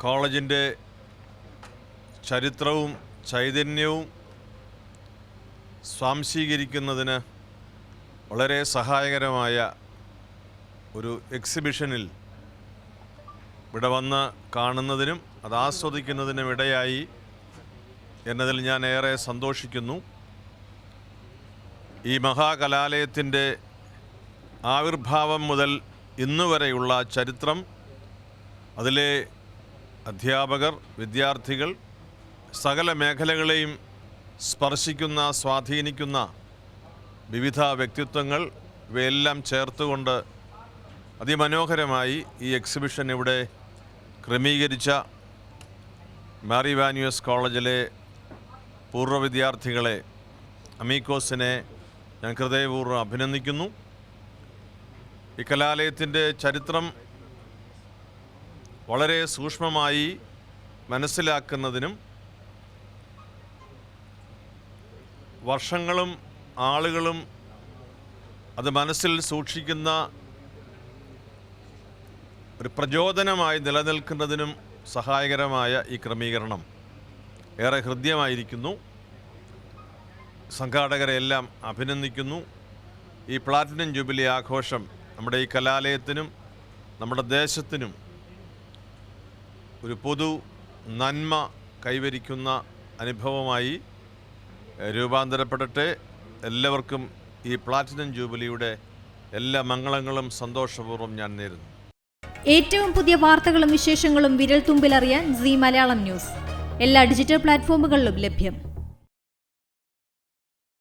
കോളേജിന്റെ ചരിത്രവും ചൈതന്യവും സ്വാംശീകരിക്കുന്നതിന് വളരെ സഹായകരമായ ഒരു എക്സിബിഷനിൽ ഇവിടെ വന്ന് കാണുന്നതിനും അത് ആസ്വദിക്കുന്നതിനും ഇടയായി എന്നതിൽ ഞാൻ ഏറെ സന്തോഷിക്കുന്നു. ഈ മഹാകലാലയത്തിന്റെ ആവിർഭാവം മുതൽ ഇന്നുവരെയുള്ള ചരിത്രം അതിലെ അധ്യാപകർ വിദ്യാർത്ഥികൾ സകല മേഖലകളെയും സ്പർശിക്കുന്ന സ്വാധീനിക്കുന്ന വിവിധ വ്യക്തിത്വങ്ങൾ ഇവയെല്ലാം ചേർത്തുകൊണ്ട് അതിമനോഹരമായി ഈ എക്സിബിഷൻ ഇവിടെ ക്രമീകരിച്ച മാറി വാന്യൂസ് കോളേജിലെ പൂർവ വിദ്യാർത്ഥികളെ അമീക്കോസിനെ ഞാൻ ഹൃദയപൂർവം അഭിനന്ദിക്കുന്നു. ഈ കലാലയത്തിന്റെ ചരിത്രം വളരെ സൂക്ഷ്മമായി മനസ്സിലാക്കുന്നതിനും വർഷങ്ങളും ആളുകളും അത് മനസ്സിൽ സൂക്ഷിക്കുന്ന ഒരു പ്രചോദനമായി നിലനിൽക്കുന്നതിനും സഹായകരമായ ഈ ക്രമീകരണം ഏറെ ഹൃദ്യമായിരിക്കുന്നു. സംഘാടകരെ എല്ലാം അഭിനന്ദിക്കുന്നു. ഈ പ്ലാറ്റിനം ജൂബിലി ആഘോഷം നമ്മുടെ ഈ കലാലയത്തിനും നമ്മുടെ ദേശത്തിനും ഒരു പൊതു നന്മ കൈവരിക്കുന്ന അനുഭവമായി രൂപാന്തരപ്പെടട്ടെ. എല്ലാവർക്കും ഈ പ്ലാറ്റിനം ജൂബിലിയുടെ എല്ലാ മംഗളങ്ങളും സന്തോഷപൂർവം ഞാൻ നേരുന്നു. ഏറ്റവും പുതിയ വാർത്തകളും വിശേഷങ്ങളും വിരൽ തുമ്പിലറിയാൻ സി മലയാളം ന്യൂസ്. എല്ലാ ഡിജിറ്റൽ പ്ലാറ്റ്ഫോമുകളിലും ലഭ്യം.